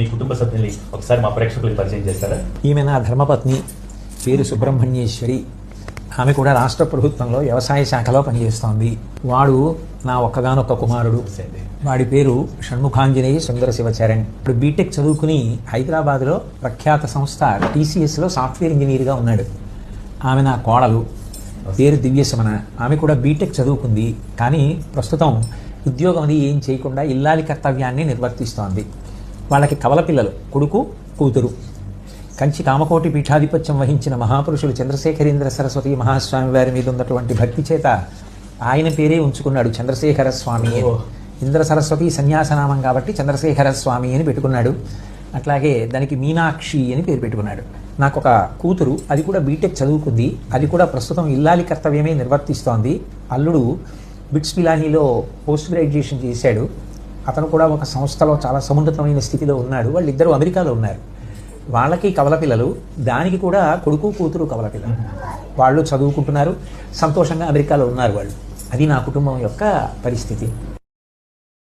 మీ కుటుంబ సభ్యుల్ని ఒకసారి మా ప్రేక్షకులకు పరిచయం చేస్తారా? ఈమె నా ధర్మపత్ని పేరు సుబ్రహ్మణ్యేశ్వరి. ఆమె కూడా రాష్ట్ర ప్రభుత్వంలో వ్యవసాయ శాఖలో పనిచేస్తోంది. వాడు నా ఒక్కగానొక్క కుమారుడు. వాడి పేరు షణ్ముఖాంజనేయ సుందర శివచరణ్. ఇప్పుడు బీటెక్ చదువుకుని హైదరాబాద్లో ప్రఖ్యాత సంస్థ టీసీఎస్లో సాఫ్ట్వేర్ ఇంజనీర్గా ఉన్నాడు. ఆమె నా కోడలు. పేరు దివ్యశమన. ఆమె కూడా బీటెక్ చదువుకుంది. కానీ ప్రస్తుతం ఉద్యోగం అది ఏం చేయకుండా ఇల్లాలి కర్తవ్యాన్ని నిర్వర్తిస్తోంది. వాళ్ళకి కవల పిల్లలు కొడుకు కూతురు. కంచి కామకోటి పీఠాధిపత్యం వహించిన మహాపురుషులు చంద్రశేఖరేంద్ర సరస్వతి మహాస్వామి వారి మీద ఉన్నటువంటి భక్తి చేత ఆయన పేరే ఉంచుకున్నాడు చంద్రశేఖర స్వామి ఇంద్ర సరస్వతి సన్యాసనామం కాబట్టి చంద్రశేఖర స్వామి అని పెట్టుకున్నాడు. అట్లాగే దానికి మీనాక్షి అని పేరు పెట్టుకున్నాడు. నాకు ఒక కూతురు అది కూడా బీటెక్ చదువుకుంది. అది కూడా ప్రస్తుతం ఇల్లాలి కర్తవ్యమే నిర్వర్తిస్తోంది. అల్లుడు బిట్స్ పిలానీలో పోస్ట్ గ్రాడ్యుయేషన్ చేశాడు. అతను కూడా ఒక సంస్థలో చాలా సమున్నతమైన స్థితిలో ఉన్నాడు. వాళ్ళిద్దరూ అమెరికాలో ఉన్నారు. వాళ్ళకి కవల పిల్లలు దానికి కూడా కొడుకు కూతురు కవల పిల్లలు. వాళ్ళు చదువుకుంటున్నారు సంతోషంగా అమెరికాలో ఉన్నారు వాళ్ళు. అది నా కుటుంబం యొక్క పరిస్థితి.